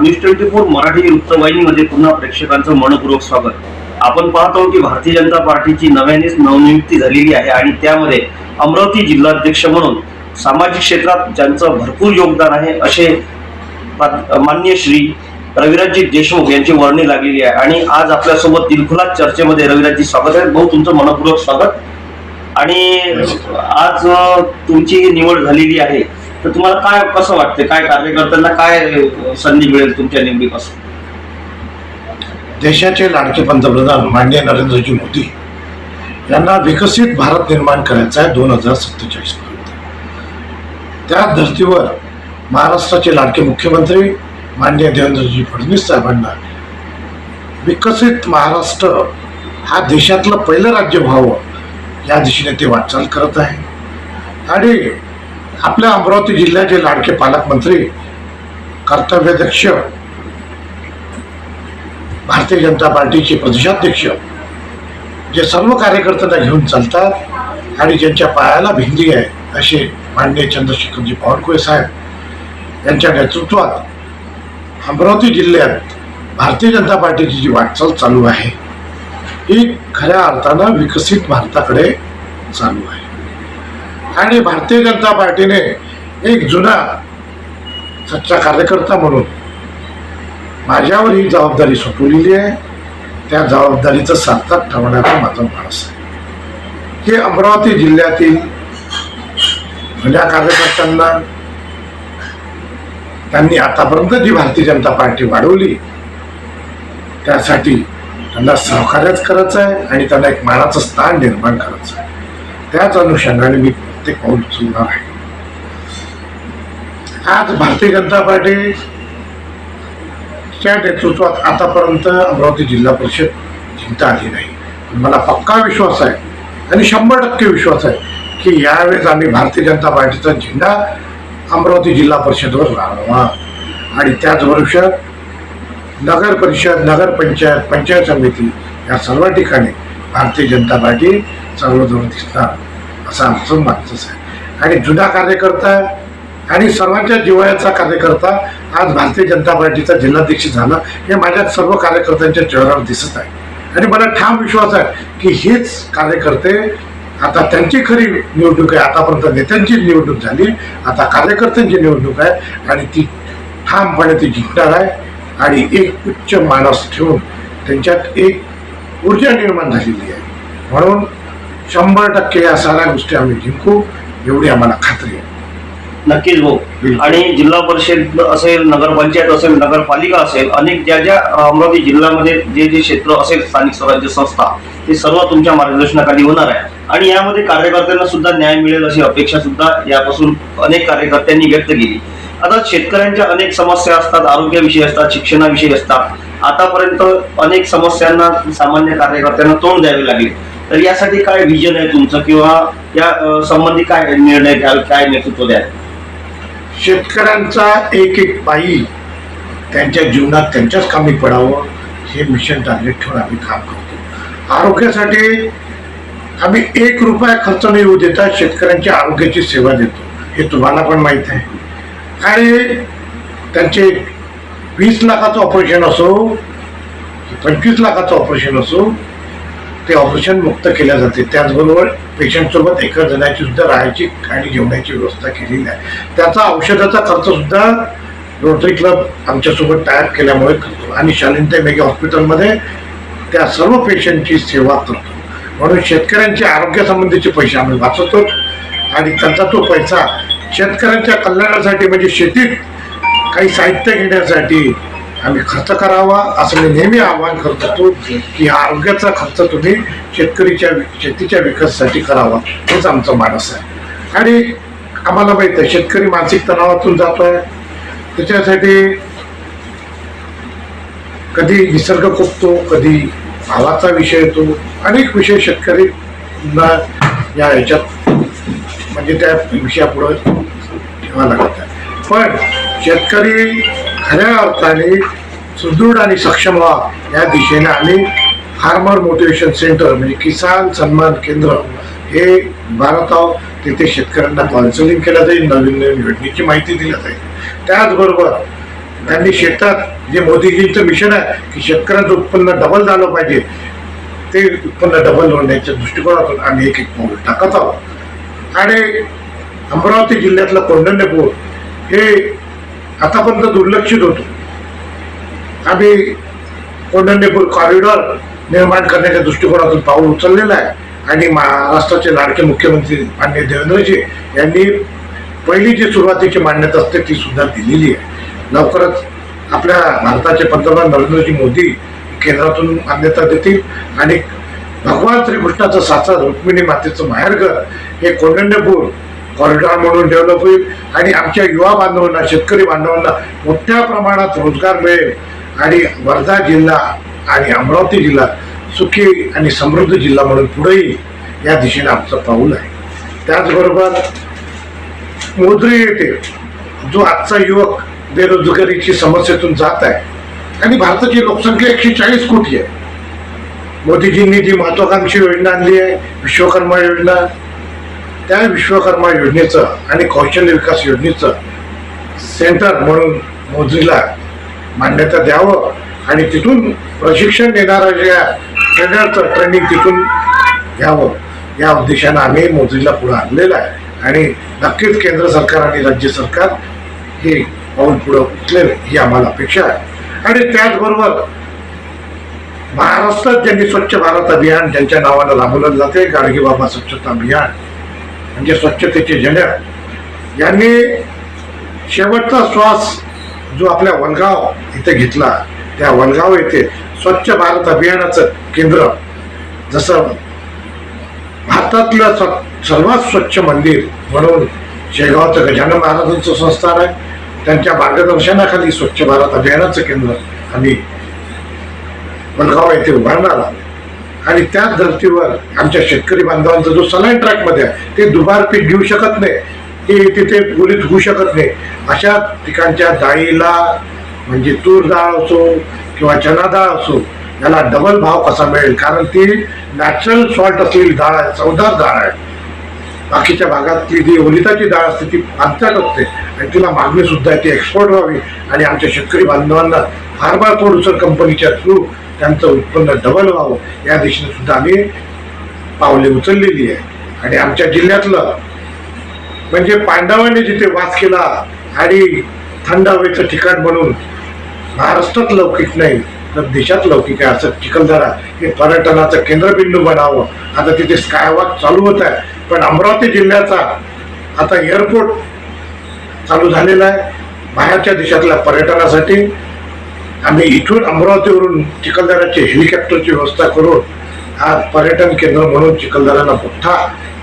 News twenty four Marathi वृत्तवाहिनीमध्ये पुन्हा प्रेक्षकांचं मनपूर्वक स्वागत. आपण पाहतो की भारतीय जनता पार्टीची नव्यानेच नवनियुक्ती झालेली आहे आणि त्यामध्ये अमरावती जिल्हाध्यक्ष म्हणून सामाजिक क्षेत्रात ज्यांचं भरपूर योगदान आहे असे मान्य श्री रविराजजी देशमुख यांची वर्णी लागलेली आहे. आणि आज आपल्यासोबत दिलखुलास चर्चेमध्ये रविराजजी स्वागत आहे. भाऊ तुमचं मनपूर्वक स्वागत. आणि आज तुमची निवड झालेली आहे. तर तुम्हाला काय कसं वाटतं काय कार्यकर्त्यांना काय संधी मिळेल तुमच्या निवडीपासून? देशाचे लाडके पंतप्रधान माननीय नरेंद्रजी मोदी यांना विकसित भारत निर्माण करायचा आहे दोन हजार सत्तेचाळीस पर्यंत. त्या धर्तीवर महाराष्ट्राचे लाडके मुख्यमंत्री माननीय देवेंद्रजी फडणवीस साहेबांना विकसित महाराष्ट्र हा देशातलं पहिलं राज्य व्हावं या दिशेने ते वाटचाल करत आहे. आणि आपल्या अमरावती जिल्ह्याचे लाडके पालकमंत्री कर्तव्याध्यक्ष भारतीय जनता पार्टीचे प्रदेशाध्यक्ष जे सर्व कार्यकर्त्यांना घेऊन चालतात आणि ज्यांच्या पायाला भिंडी आहे असे माननीय चंद्रशेखरजी बावनकुळे साहेब यांच्या नेतृत्वात अमरावती जिल्ह्यात भारतीय जनता पार्टीची जी वाटचाल चालू आहे ही खऱ्या अर्थानं विकसित भारताकडे चालू आहे. आणि भारतीय जनता पार्टीने एक जुना सच्चा कार्यकर्ता म्हणून माझ्यावर ही जबाबदारी सोपवलेली आहे. त्या जबाबदारीचं सार्थक ठरवण्याचा माझा माणूस आहे. हे अमरावती जिल्ह्यातील जुन्या कार्यकर्त्यांना त्यांनी आतापर्यंत जी भारतीय जनता पार्टी वाढवली त्यासाठी त्यांना सहकार्यच करायचं आहे आणि त्यांना एक मानाचं स्थान निर्माण करायचं आहे. त्याच अनुषंगाने मी ते पाऊल उचलणार आहे आज भारतीय जनता पार्टी च्या नेतृत्वात आतापर्यंत अमरावती जिल्हा परिषद जिंकता आली नाही. मला पक्का विश्वास आहे आणि शंभर टक्के विश्वास आहे की यावेळेस आम्ही भारतीय जनता पार्टीचा झेंडा अमरावती जिल्हा परिषदवर लावा आणि त्याचबरोबर नगर परिषद नगर पंचायत पंचायत समिती या सर्व ठिकाणी भारतीय जनता पार्टी सर्वजवळ दिसणार. असं आमचं मागचंच आहे आणि जुना कार्यकर्ता आणि सर्वांच्या जिवाळ्याचा कार्यकर्ता आज भारतीय जनता पार्टीचा जिल्हाध्यक्ष झाला. हे माझ्या सर्व कार्यकर्त्यांच्या चेहऱ्यावर दिसत आहे. आणि मला ठाम विश्वास आहे की हेच कार्यकर्ते आता त्यांची खरी निवडणूक आहे. आतापर्यंत नेत्यांची निवडणूक झाली. आता कार्यकर्त्यांची निवडणूक आहे. आणि ती ठामपणे ती जिंकणार आहे. आणि एक उच्च मानस ठेवून त्यांच्यात एक ऊर्जा निर्माण झालेली आहे. म्हणून शंभर टक्के या साऱ्या गोष्टी आम्ही जिंकू एवढी आम्हाला खात्री आहे. नक्कीच भाऊ बिलकुल. आणि जिल्हा परिषद असेल नगरपंचायत असेल नगरपालिका असेल अनेक ज्या ज्या अमरावती जिल्ह्यामध्ये जे जे क्षेत्र असेल स्थानिक स्वराज्य संस्था ते सर्व तुमच्या मार्गदर्शनाखाली होणार आहे. आणि यामध्ये कार्यकर्त्यांना सुद्धा न्याय मिळेल अशी अपेक्षा सुद्धा यापासून अनेक कार्यकर्त्यांनी व्यक्त केली. आता शेतकऱ्यांच्या अनेक समस्या असतात आरोग्याविषयी असतात शिक्षणाविषयी असतात. आतापर्यंत अनेक समस्यांना सामान्य कार्यकर्त्यांना तोंड द्यावे लागले. तर यासाठी काय विजन आहे तुमचं? किंवा या संबंधी काय निर्णय घ्याल काय नेतृत्व द्याल? शेतकऱ्यांचा एक एक पायी त्यांच्या जीवनात त्यांच्याच कामी पडावं हे मिशन टार्गेट ठेवून आम्ही काम करतो. आरोग्यासाठी आम्ही एक रुपया खर्च न येऊ देता शेतकऱ्यांच्या आरोग्याची सेवा देतो. हे तुम्हाला पण माहीत आहे. आणि त्यांचे वीस लाखाचं ऑपरेशन असो पंचवीस लाखाचं ऑपरेशन असो ते ऑपरेशन मुक्त केल्या जाते. त्याचबरोबर पेशंटसोबत एका जणाची सुद्धा राहायची आणि जेवणाची व्यवस्था केलेली आहे. त्याचा औषधाचा खर्च सुद्धा रोटरी क्लब आमच्यासोबत तयार केल्यामुळे करतो आणि शालिंते मेगा हॉस्पिटलमध्ये त्या सर्व पेशंटची सेवा करतो. म्हणून शेतकऱ्यांच्या आरोग्यासंबंधीचे पैसे आम्ही वाचवतो आणि त्यांचा तो पैसा शेतकऱ्यांच्या कल्याणासाठी म्हणजे शेतीत काही साहित्य घेण्यासाठी आम्ही खर्च करावा असं मी नेहमी आवाहन करत होतो की आरोग्याचा खर्च तुम्ही शेतकरीच्या शेतीच्या विकासासाठी करावा हेच आमचं मानस आहे. आणि आम्हाला माहीत आहे शेतकरी मानसिक तणावातून जातोय. त्याच्यासाठी कधी निसर्ग खुपतो कधी भावाचा विषय येतो. अनेक विषय शेतकरी या ह्याच्यात म्हणजे त्या विषयापुढं ठेवा लागत आहे. पण शेतकरी खऱ्या अर्थाने सुदृढ आणि सक्षम व्हा. या दिशेने आम्ही फार्मर मोटिवेशन सेंटर म्हणजे किसान सन्मान केंद्र हे भारत आहोत. तिथे शेतकऱ्यांना काउन्सिलिंग केलं जाईल नवीन नवीन योजनेची माहिती दिली जाईल. त्याचबरोबर त्यांनी शेतात जे मोदीजींचं मिशन आहे की शेतकऱ्यांचं उत्पन्न डबल झालं पाहिजे. ते उत्पन्न डबल होण्याच्या दृष्टिकोनातून आम्ही एक एक पाऊल टाकत आहोत. आणि अमरावती जिल्ह्यातलं कौंडण्यपूर हे आतापर्यंत दुर्लक्षित होतो. आम्ही कौंडण्यपूर कॉरिडॉर निर्माण करण्याच्या दृष्टिकोनातून पाऊल उचललेलं आहे. आणि महाराष्ट्राचे लाडके मुख्यमंत्री मान्य देवेंद्रजी यांनी पहिली जी सुरुवातीची मान्यता असते ती सुद्धा दिलेली आहे. लवकरच आपल्या भारताचे पंतप्रधान नरेंद्रजी मोदी केंद्रातून मान्यता देतील. आणि भगवान श्रीकृष्णाचं साचा रुक्मिणी मातेचं माहेरघर हे कौंडण्यपूर कॉरिडॉर म्हणून डेव्हलप होईल आणि आमच्या युवा बांधवांना शेतकरी बांधवांना मोठ्या प्रमाणात रोजगार मिळेल. आणि वर्धा जिल्हा आणि अमरावती जिल्हा सुखी आणि समृद्ध जिल्हा म्हणून पुढेही या दिशेने आमचं पाऊल आहे. त्याचबरोबर मोदरी येथे जो आजचा युवक बेरोजगारीची समस्येतून जात आहे आणि भारताची लोकसंख्या एकशे चाळीस कोटी आहे. मोदीजींनी जी महत्वाकांक्षी योजना आणली आहे विश्वकर्मा योजना त्या विश्वकर्मा योजनेचं आणि कौशल्य विकास योजनेचं सेंटर म्हणून मोजरीला मान्यता द्यावं आणि तिथून प्रशिक्षण देणारा ज्या ट्रेनरचं ट्रेनिंग तिथून घ्यावं. या उद्देशानं आम्ही मोजरीला पुढे आणलेलं आहे. आणि नक्कीच केंद्र सरकार आणि राज्य सरकार हे पाऊल पुढं उचलेल ही आम्हाला अपेक्षा आहे. आणि त्याचबरोबर महाराष्ट्रात ज्यांनी स्वच्छ भारत अभियान ज्यांच्या नावानं राबवलं जाते गाडगेबाबा स्वच्छता अभियान म्हणजे स्वच्छतेचे जनक यांनी शेवटचा श्वास जो आपल्या वनगाव इथे घेतला त्या वनगाव येथे स्वच्छ भारत अभियानाचं केंद्र. जसं भारतातलं सर्वात स्वच्छ मंदिर म्हणून शेगावचं गजानन महाराजांचं संस्थान आहे. त्यांच्या मार्गदर्शनाखाली स्वच्छ भारत अभियानाचं केंद्र आम्ही वनगाव येथे उभारणार आहोत. आणि त्याच धर्तीवर आमच्या शेतकरी बांधवांचा जो सलाईन ट्रॅकमध्ये आहे ते दुबार पीक घेऊ शकत नाही. ते तिथे गुलीत होऊ शकत नाही. अशा ठिकाणच्या डाळीला म्हणजे तूर डाळ असो किंवा चना डाळ असो याला डबल भाव कसा मिळेल? कारण ती नॅचरल सॉल्ट असलेली डाळ आहे चवदार डाळ आहे. बाकीच्या भागात ती जी ओलिताची डाळ असते ती पांचट असते आणि तिला मागणी सुद्धा आहे ती एक्सपोर्ट व्हावी. आणि आमच्या शेतकरी बांधवांना फार्मा प्रोड्युसर कंपनीच्या थ्रू त्यांचं उत्पन्न डबल व्हावं या दिशेने सुद्धा आम्ही पावले उचललेली आहे. आणि आमच्या जिल्ह्यातलं म्हणजे पांडवांनी जिथे वास केला आणि थंड हवेचं ठिकाण म्हणून महाराष्ट्रात लौकिक नाही तर देशात लौकिक आहे. असं चिखलदरा हे पर्यटनाचं केंद्रबिंदू बनावं. आता तिथे स्कायवॉक चालू होत आहे. पण अमरावती जिल्ह्याचा आता एअरपोर्ट चालू झालेला आहे. बाहेरच्या देशातल्या पर्यटनासाठी आम्ही इथून अमरावतीवरून चिखलदऱ्याचे हेलिकॉप्टरची व्यवस्था करून आज पर्यटन केंद्र म्हणून चिखलदऱ्याला मोठा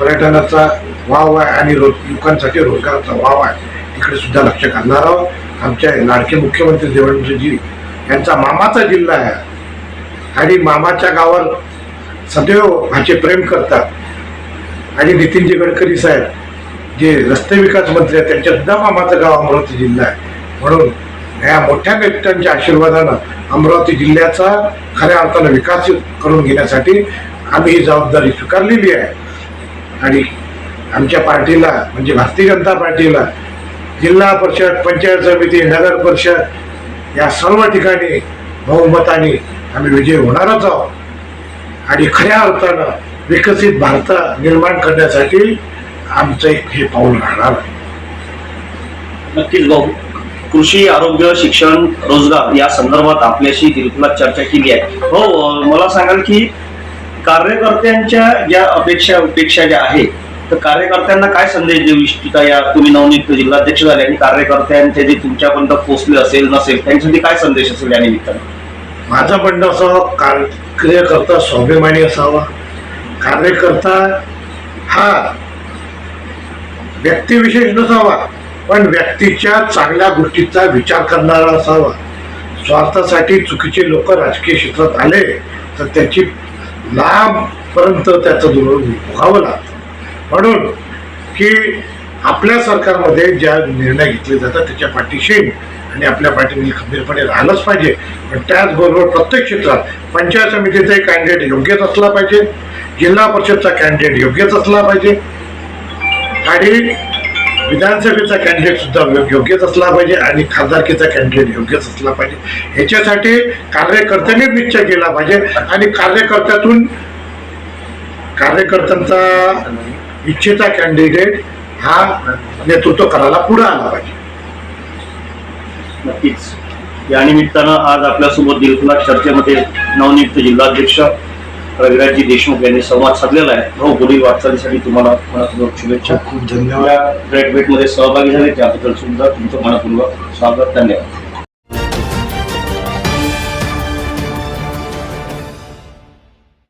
पर्यटनाचा वाव आहे आणि रोज लोकांसाठी रोजगाराचा वाव आहे. इकडे सुद्धा लक्ष घालणार आहोत. आमच्या लाडके मुख्यमंत्री देवेंद्रजी यांचा मामाचा जिल्हा आहे. आणि मामाच्या गावावर सदैव ह्याचे प्रेम करतात. आणि नितीनजी गडकरी साहेब जे रस्ते विकास मंत्री आहेत त्यांच्या सुद्धा मामाचं गाव अमरावती जिल्हा आहे. म्हणून या मोठ्या नेत्यांच्या आशीर्वादानं अमरावती जिल्ह्याचा खऱ्या अर्थानं विकास करून घेण्यासाठी आम्ही ही जबाबदारी स्वीकारलेली आहे. आणि आमच्या पार्टीला म्हणजे भारतीय जनता पार्टीला जिल्हा परिषद पंचायत समिती नगर परिषद या सर्व ठिकाणी बहुमताने आम्ही विजय होणारच आहोत. आणि खऱ्या अर्थानं विकसित भारत निर्माण करण्यासाठी आमचं एक हे पाऊल राहणार आहे. नक्कीच भाऊ. कृषी आरोग्य शिक्षण रोजगार या संदर्भात आपल्याशी दिलखुलास चर्चा केली आहे. हो मला सांगाल की कार्यकर्त्यांच्या ज्या अपेक्षा अपेक्षा ज्या आहेत तर कार्यकर्त्यांना काय संदेश देऊ इच्छिता? या तुम्ही नवनियुक्त जिल्हाध्यक्ष झाले आणि कार्यकर्त्यांचे जे तुमच्यापर्यंत पोहोचले असेल नसेल त्यांच्यासाठी काय संदेश असेल या निमित्तानं? माझं म्हणणं असावं कार्यकर्ता स्वाभिमानी असावा. कार्यकर्ता हा व्यक्तिविशेष नसावा पण व्यक्तीच्या चांगल्या गोष्टीचा विचार करणारा असावा. स्वार्थासाठी चुकीचे लोक राजकीय क्षेत्रात आले तर त्याची लांबपर्यंत त्याचं दुर्ग भोगावं लागतं. म्हणून की आपल्या सरकारमध्ये ज्या निर्णय घेतले जातात त्याच्या पाठीशी आणि आपल्या पाठीमध्ये खंबीरपणे राहिलंच पाहिजे. पण त्याचबरोबर प्रत्येक क्षेत्रात पंचायत समितीचा कॅन्डिडेट योग्यच असला पाहिजे. जिल्हा परिषदचा कॅन्डिडेट योग्यच असला पाहिजे. आणि विधानसभेचा कॅन्डिडेट सुद्धा योग्यच असला पाहिजे आणि खासदारकीचा कॅन्डिडेट योग्यच असला पाहिजे. ह्याच्यासाठी कार्यकर्त्यांनी निश्चय केला पाहिजे आणि कार्यकर्त्यातून कार्यकर्त्यांचा इच्छेचा कॅन्डिडेट हा नेतृत्व करायला पुढे आला पाहिजे. नक्कीच. या निमित्तानं आज आपल्यासोबत दिलखुलास चर्चेमध्ये नवनियुक्त जिल्हाध्यक्ष रविराजजी देशमुख यांनी संवाद साधलेला आहे. भाऊ पुढील वाटचालीसाठी तुम्हाला मनपूर्वक शुभेच्छा. खूप धन्यवाद. ग्रेटमध्ये सहभागी झाले त्याबद्दल सुद्धा तुमचं मनपूर्वक स्वागत. धन्यवाद.